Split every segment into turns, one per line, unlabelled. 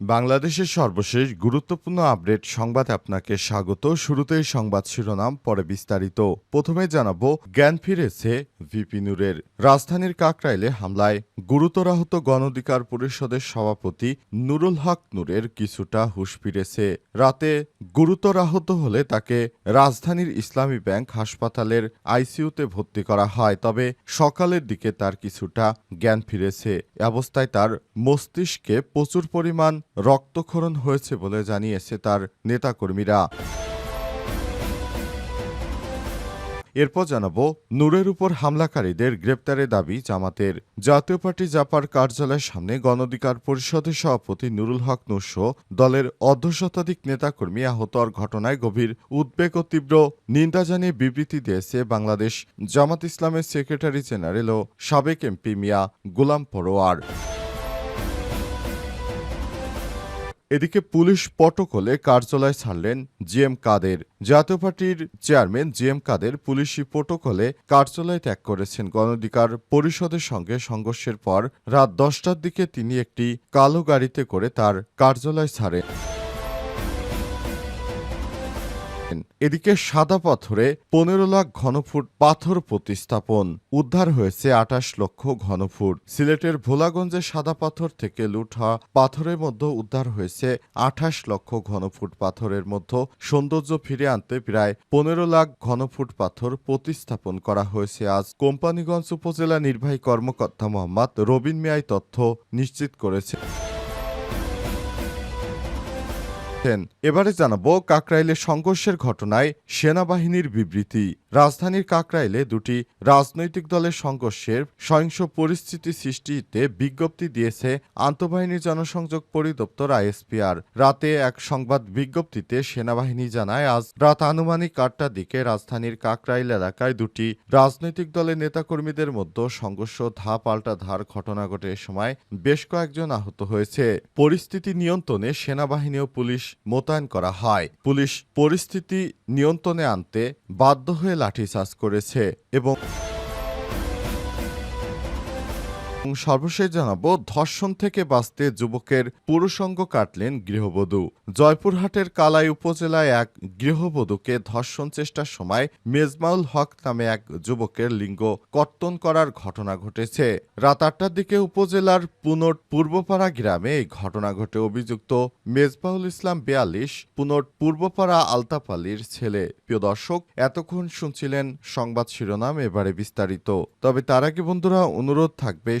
বাংলাদেশের সর্বশেষ গুরুত্বপূর্ণ আপডেট সংবাদ আপনাকে স্বাগত। শুরুতেই সংবাদ শিরোনাম, পরে বিস্তারিত। প্রথমে জানাব, জ্ঞান ফিরেছে ভিপি নুরের। রাজধানীর কাকরাইলে হামলায় গুরুতর আহত গণ অধিকার পরিষদের সভাপতি নুরুল হক নূরের কিছুটা হুশ ফিরেছে। রাতে গুরুতর আহত হলে তাকে রাজধানীর ইসলামী ব্যাংক হাসপাতালের আইসিইউতে ভর্তি করা হয়। তবে সকালের দিকে তার কিছুটা জ্ঞান ফিরেছে। অবস্থায় তার মস্তিষ্কে প্রচুর পরিমাণ রক্তক্ষরণ হয়েছে বলে জানিয়েছে তার নেতাকর্মীরা। এরপর জানাব, নূরের উপর হামলাকারীদের গ্রেপ্তারের দাবি জামাতের। জাতীয় পার্টি জাপার কার্যালয়ের সামনে গণঅধিকার পরিষদের সভাপতি নুরুল হক নূরসহ দলের অর্ধশতাধিক নেতাকর্মী আহত হওয়ার ঘটনায় গভীর উদ্বেগ ও তীব্র নিন্দা জানিয়ে বিবৃতি দিয়েছে বাংলাদেশ জামাত ইসলামের সেক্রেটারি জেনারেল ও সাবেক এমপি মিয়া গোলাম পরোয়ার। এদিকে পুলিশ পটকলে কার্যালয় ছাড়লেন জিএম কাদের। জাতীয় পার্টির চেয়ারম্যান জিএম কাদের পুলিশি পটকলে কার্যালয় ত্যাগ করেছেন গণধিকার পরিষদের সঙ্গে সংঘর্ষের পর। রাত দশটার দিকে তিনি একটি কালো গাড়িতে করে তার কার্যালয় ছাড়েন। এদিকে সাদা পাথরে পনেরো লাখ ঘনফুট পাথর প্রতিস্থাপন। উদ্ধার হয়েছে আটাশ লক্ষ ঘনফুট। সিলেটের ভোলাগঞ্জে সাদা পাথর থেকে লুঠা পাথরের মধ্যে উদ্ধার হয়েছে আঠাশ লক্ষ ঘনফুট পাথরের মধ্যে। সৌন্দর্য ফিরে আনতে প্রায় পনেরো লাখ ঘনফুট পাথর প্রতিস্থাপন করা হয়েছে আজ। কোম্পানিগঞ্জ উপজেলা নির্বাহী কর্মকর্তা মোহাম্মদ রবিন মিয়াই তথ্য নিশ্চিত করেছে। এবারে জানাব কাকরাইলে সংঘর্ষের ঘটনায় সেনাবাহিনীর বিবৃতি। রাজধানীর কাকরাইলে দুটি রাজনৈতিক দলের সংঘর্ষের সহিংস পরিস্থিতি সৃষ্টিতে বিজ্ঞপ্তি দিয়েছে আন্তঃবাহিনী জনসংযোগ পরিদপ্তর আইএসপিআর। রাতে এক সংবাদ বিজ্ঞপ্তিতে সেনাবাহিনী জানায়, আজ রাত আনুমানিক আটটার দিকে রাজধানীর কাকরাইল এলাকায় দুটি রাজনৈতিক দলের নেতাকর্মীদের মধ্যে সংঘর্ষ ধা পাল্টা ধার ঘটনা ঘটে সময় বেশ কয়েকজন আহত হয়েছে। পরিস্থিতি নিয়ন্ত্রণে সেনাবাহিনী ও পুলিশ মোতায়েন করা হয়। পুলিশ পরিস্থিতি নিয়ন্ত্রণে আনতে বাধ্য হয়ে লাঠিচার্জ করেছে এবং এবং সর্বশেষ জানাব, ধর্ষণ থেকে বাঁচতে যুবকের পুরুষঙ্গ কাটলেন গৃহবধূ। জয়পুরহাটের কালাই উপজেলায় এক গৃহবধূকে ধর্ষণ চেষ্টার সময় মেজমাউল হক নামে এক যুবকের লিঙ্গ কর্তন করার ঘটনা ঘটেছে। রাত আটটার দিকে উপজেলার পুনট পূর্বপাড়া গ্রামে এই ঘটনা ঘটে। অভিযুক্ত মেজবাউল ইসলাম বেয়াল্লিশ, পুনট পূর্বপাড়া আলতাপালির ছেলে। প্রিয় দর্শক, এতক্ষণ শুনছিলেন সংবাদ শিরোনাম, এবারে বিস্তারিত। তবে তার আগে বন্ধুরা, অনুরোধ থাকবে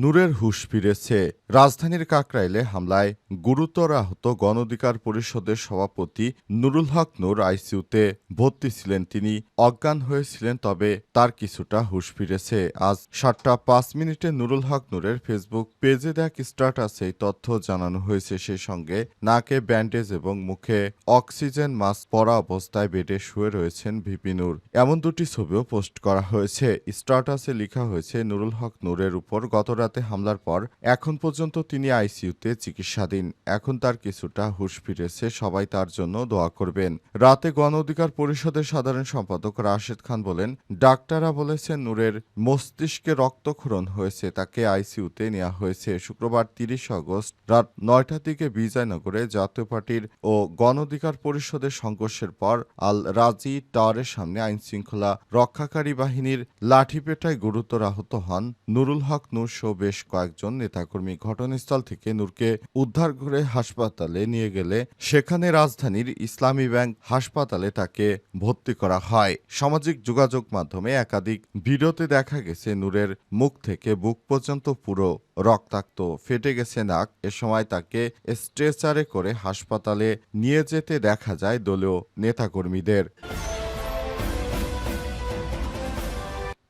নূরের হুশ ফিরেছে। রাজধানীর কাকরাইলে হামলায় গুরুতর আহত গণ অধিকার পরিষদের সভাপতি নুরুল হক নূর আইসিইউতে ভর্তি ছিলেন তিনি। অজ্ঞান হয়েছিলেন, তবে তার কিছুটা হুশ ফিরেছে। আজ সাতটা পাঁচ মিনিটে নুরুল হক নূরের ফেসবুক পেজে দেখ স্ট্যাটাসে তথ্য জানানো হয়েছে। সেই সঙ্গে নাকে ব্যান্ডেজ এবং মুখে অক্সিজেন মাস্ক পরা অবস্থায় বেডে শুয়ে রয়েছেন ভিপি নূর। এমন দুটি ছবিও পোস্ট করা হয়েছে। স্ট্যাটাসে লেখা হয়েছে, নুরুল হক নূরের উপর গত রাতে হামলার পর এখন পর্যন্ত তিনি আইসিইউতে চিকিৎসাধীন। এখন তার কিছুটা হুঁশ ফিরেছে, সবাই তার জন্য দোয়া করবেন। রাতে গণ অধিকার পরিষদের সাধারণ সম্পাদক রাশেদ খান বলেন, ডাক্তাররা বলেছেন নূরের মস্তিষ্কে রক্তক্ষরণ হয়েছে, তাকে আইসিইউতে নেওয়া হয়েছে। শুক্রবার তিরিশ আগস্ট রাত নয়টার দিকে বিজয়নগরে জাতীয় পার্টির ও গণ অধিকার পরিষদের সংঘর্ষের পর আল রাজি টাওয়ারের সামনে আইন শৃঙ্খলা রক্ষাকারী বাহিনীর লাঠিপেটায় গুরুতর আহত হন নুরুল হক নূর বেশ কয়েকজন নেতাকর্মী ঘটনাস্থল থেকে নূরকে উদ্ধার করে হাসপাতালে নিয়ে গেলে সেখানে রাজধানীর ইসলামী ব্যাংক হাসপাতালে তাকে ভর্তি করা হয়। সামাজিক যোগাযোগ মাধ্যমে একাধিক ভিডিওতে দেখা গেছে নূরের মুখ থেকে বুক পর্যন্ত পুরো রক্তাক্ত, ফেটে গেছে নাক। এ সময় তাকে স্ট্রেচারে করে হাসপাতালে নিয়ে যেতে দেখা যায় দলীয় নেতাকর্মীদের।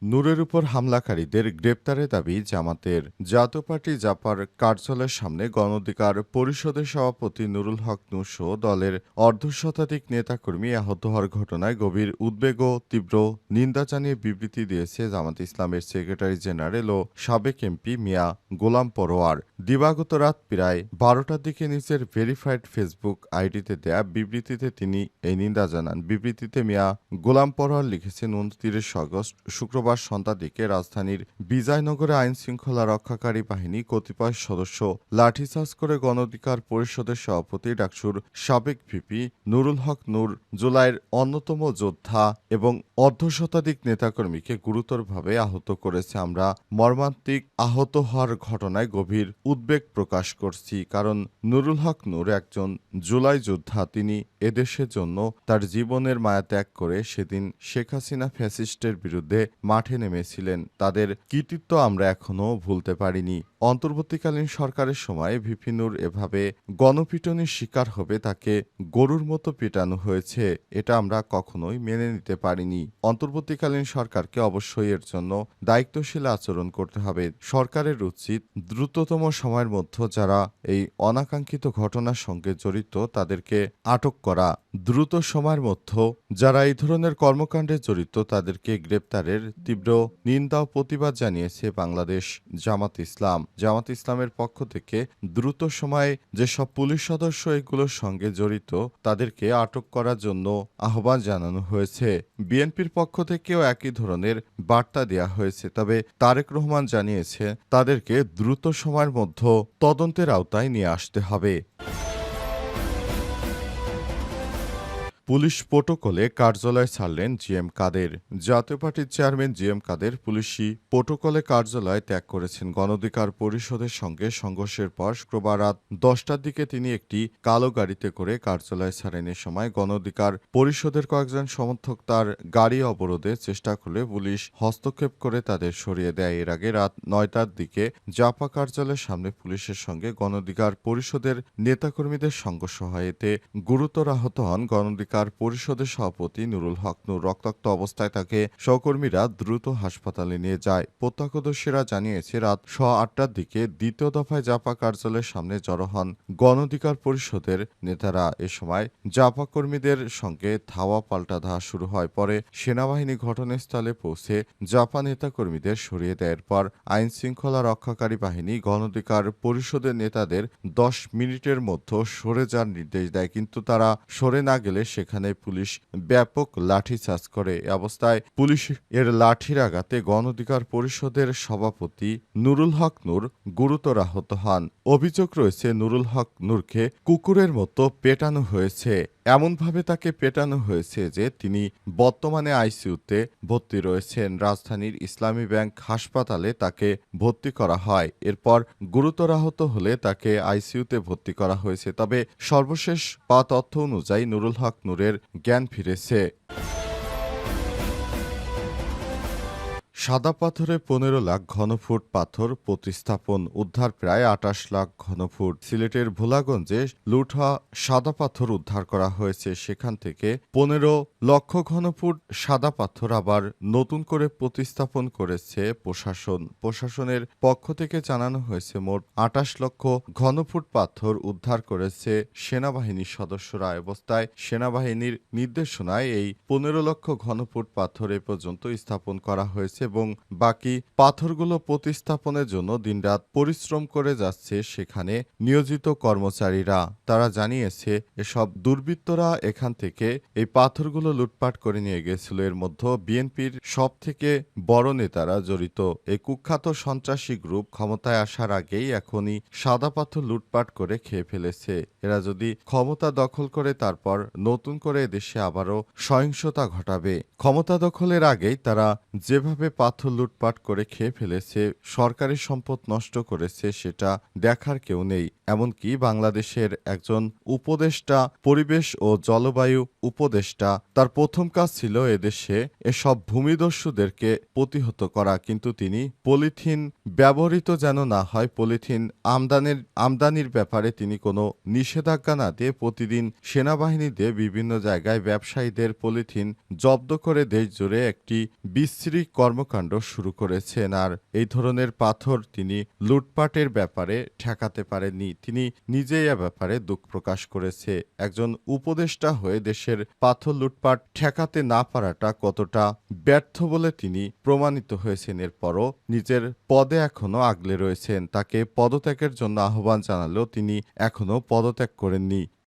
নূরের উপর হামলাকারীদের গ্রেপ্তারের দাবি জামাতের। জাতীয় পার্টি জাপার কার্যালয়ের সামনে গণঅধিকার পরিষদের সভাপতি নুরুল হক নূর সহ দলের অর্ধশতাধিক নেতাকর্মী আহত হওয়ার ঘটনায় গভীর উদ্বেগ ও তীব্র নিন্দা জানিয়ে বিবৃতি দিয়েছে জামাত ইসলামের সেক্রেটারি জেনারেল ও সাবেক এমপি মিয়া গোলাম পরোয়ার। দিবাগত রাত প্রায় বারোটার দিকে নিজের ভেরিফাইড ফেসবুক আইডিতে দেয়া বিবৃতিতে তিনি এই নিন্দা জানান। বিবৃতিতে মিয়া গোলাম পরোয়ার লিখেছেন, উনত্রিশ আগস্ট শুক্রবার সন্ধ্যার দিকে রাজধানীর বিজয়নগরে আইন শৃঙ্খলা রক্ষাকারী বাহিনী কতিপয় সদস্য লাঠিচার্জ করে গণঅধিকার পরিষদের সভাপতি ডাকসুর সাবেক ভিপি নুরুল হক নূর, জুলাইয়ের অন্যতম যোদ্ধা এবং অর্ধশতাধিক নেতাকর্মীকে গুরুতরভাবে আহত করেছে। আমরা মর্মান্তিক আহত হওয়ার ঘটনায় গভীর উদ্বেগ প্রকাশ করছি, কারণ নুরুল হক নূর একজন জুলাই যোদ্ধা। তিনি এদেশের জন্য তার জীবনের মায়া ত্যাগ করে সেদিন শেখ হাসিনা ফ্যাসিস্টের বিরুদ্ধে মাঠে নেমেছিলেন। তাদের কৃতিত্ব আমরা এখনও ভুলতে পারিনি। অন্তর্বর্তীকালীন সরকারের সময় ভিপিনুর এভাবে গণপিটনির শিকার হবে তাকে গরুর মতো পেটানো হয়েছে, এটা আমরা কখনোই মেনে নিতে পারিনি। অন্তর্বর্তীকালীন সরকারকে অবশ্যই এর জন্য দায়িত্বশীল আচরণ করতে হবে। সরকারের উচিত দ্রুততম সময়ের মধ্যে যারা এই অনাকাঙ্ক্ষিত ঘটনার সঙ্গে জড়িত, তাদেরকে আটক করা। দ্রুত সময়ের মধ্যে যারা এই ধরনের কর্মকাণ্ডে জড়িত, তাদেরকে গ্রেপ্তারের তীব্র নিন্দা ও প্রতিবাদ জানিয়েছে বাংলাদেশ জামাত ইসলাম। জামাত ইসলামের পক্ষ থেকে দ্রুত সময়ে যেসব পুলিশ সদস্য এগুলোর সঙ্গে জড়িত, তাদেরকে আটক করার জন্য আহ্বান জানানো হয়েছে। বিএনপির পক্ষ থেকেও একই ধরনের বার্তা দেওয়া হয়েছে, তবে তারেক রহমান জানিয়েছে, তাদেরকে দ্রুত সময়ের মধ্যে তদন্তের আওতায় নিয়ে আসতে হবে। পুলিশ প্রোটোকলে কার্যালয় ছাড়লেন জিএম কাদের। জাতীয় পার্টির চেয়ারম্যান জিএম কাদের পুলিশি প্রোটোকলে কার্যালয় ত্যাগ করেছেন গণঅধিকার পরিষদের সঙ্গে সংঘর্ষের পর শুক্রবার রাত দশটার দিকে তিনি একটি কালো গাড়িতে করে কার্যালয় ছাড়েন। এ সময় গণঅধিকার পরিষদের কয়েকজন সমর্থক তার গাড়ি অবরোধের চেষ্টা করলে পুলিশ হস্তক্ষেপ করে তাদের সরিয়ে দেয়। এর আগে রাত নয়টার দিকে জাপা কার্যালয়ের সামনে পুলিশের সঙ্গে গণঅধিকার পরিষদের নেতাকর্মীদের সংঘর্ষ হয়। এতে গুরুতর আহত হন গণঅধিকার পরিষদের সভাপতি নুরুল হক নূর রক্তাক্ত অবস্থায় তাকে সহকর্মীরা দ্রুত হাসপাতালে নিয়ে যায়। প্রত্যক্ষদর্শীরা জানিয়েছে, রাত স আটটার দিকে দ্বিতীয় দফায় জাপা কার্যালয়ের সামনে জড়ো হন গণঅধিকার পরিষদের নেতারা। এ সময় জাপা কর্মীদের সঙ্গে ধাওয়া পাল্টা ধাওয়া শুরু হয়। পরে সেনাবাহিনী ঘটনাস্থলে পৌঁছে জাপা নেতাকর্মীদের সরিয়ে দেয়। এরপর আইন শৃঙ্খলা রক্ষাকারী বাহিনী গণঅধিকার পরিষদের নেতাদের দশ মিনিটের মধ্যে সরে যাওয়ার নির্দেশ দেয়। কিন্তু তারা সরে না গেলে সেখানে পুলিশ ব্যাপক লাঠি লাঠিচার্জ করে। এ অবস্থায় পুলিশ এর লাঠির আঘাতে গণ অধিকার পরিষদের সভাপতি নুরুল হক নূর গুরুতর আহত হন। অভিযোগ রয়েছে, নুরুল হক নূরকে কুকুরের মতো পেটানো হয়েছে। এমনভাবে তাকে পেটানো হয়েছে যে তিনি বর্তমানে আইসিইউতে ভর্তি রয়েছেন। রাজধানীর ইসলামী ব্যাংক হাসপাতালে তাকে ভর্তি করা হয়। এরপর গুরুতর আহত হলে তাকে আইসিইউতে ভর্তি করা হয়েছে। তবে সর্বশেষ পা তথ্য অনুযায়ী নুরুল হক নূরের জ্ঞান ফিরেছে। সাদা পাথরে পনেরো লাখ ঘনফুট পাথর প্রতিস্থাপন, উদ্ধার প্রায় আটাশ লাখ ঘনফুট। সিলেটের ভোলাগঞ্জে লুঠা সাদা পাথর উদ্ধার করা হয়েছে। সেখান থেকে পনেরো লক্ষ ঘনফুট সাদা পাথর আবার নতুন করে প্রতিস্থাপন করেছে প্রশাসন। প্রশাসনের পক্ষ থেকে জানানো হয়েছে, মোট আটাশ লক্ষ ঘনফুট পাথর উদ্ধার করেছে সেনাবাহিনীর সদস্যরা। অবস্থায় সেনাবাহিনীর নির্দেশনায় এই পনেরো লক্ষ ঘনফুট পাথর এ পর্যন্ত স্থাপন করা হয়েছে এবং বাকি পাথরগুলো প্রতিস্থাপনের জন্য দিনরাত পরিশ্রম করে যাচ্ছে সেখানে নিয়োজিত কর্মচারীরা। তারা জানিয়েছে, এসব দুর্বৃত্তরা এখান থেকে এই পাথরগুলো লুটপাট করে নিয়ে গেছিল। এর মধ্যে বিএনপির সব থেকে বড় নেতারা জড়িত। এই কুখ্যাত সন্ত্রাসী গ্রুপ ক্ষমতায় আসার আগেই এখনই সাদা পাথর লুটপাট করে খেয়ে ফেলেছে। এরা যদি ক্ষমতা দখল করে, তারপর নতুন করে দেশে আবারও সহিংসতা ঘটাবে। ক্ষমতা দখলের আগেই তারা যেভাবে পাথর লুটপাট করে খেয়ে ফেলেছে, সরকারি সম্পদ নষ্ট করেছে সেটা দেখার কেউ নেই। এমনকি বাংলাদেশের একজন উপদেষ্টা, পরিবেশ ও জলবায়ু উপদেষ্টা, তার প্রথম কাজ ছিল এদেশে এসব ভূমিদস্যুদেরকে প্রতিহত করা। কিন্তু তিনি পলিথিন ব্যবহৃত যেন না হয়, পলিথিন আমদানির আমদানির ব্যাপারে তিনি কোনো নিষেধাজ্ঞা না দিয়ে প্রতিদিন সেনাবাহিনী দিয়ে বিভিন্ন জায়গায় ব্যবসায়ীদের পলিথিন জব্দ করে দেশ জুড়ে একটি বিশ্রী কর্ম কর্মকাণ্ড শুরু করেছেন আর এই ধরনের পাথর তিনি লুটপাটের ব্যাপারে ঠেকাতে পারেননি। তিনি নিজেই এ ব্যাপারে দুঃখ প্রকাশ করেছে। একজন উপদেষ্টা হয়ে দেশের পাথর লুটপাট ঠেকাতে না পারাটা কতটা ব্যর্থ বলে তিনি প্রমাণিত হয়েছেন। এরপরও নিজের পদে এখনও আগলে রয়েছেন। তাকে পদত্যাগের জন্য আহ্বান জানালেও তিনি এখনও পদত্যাগ করেননি।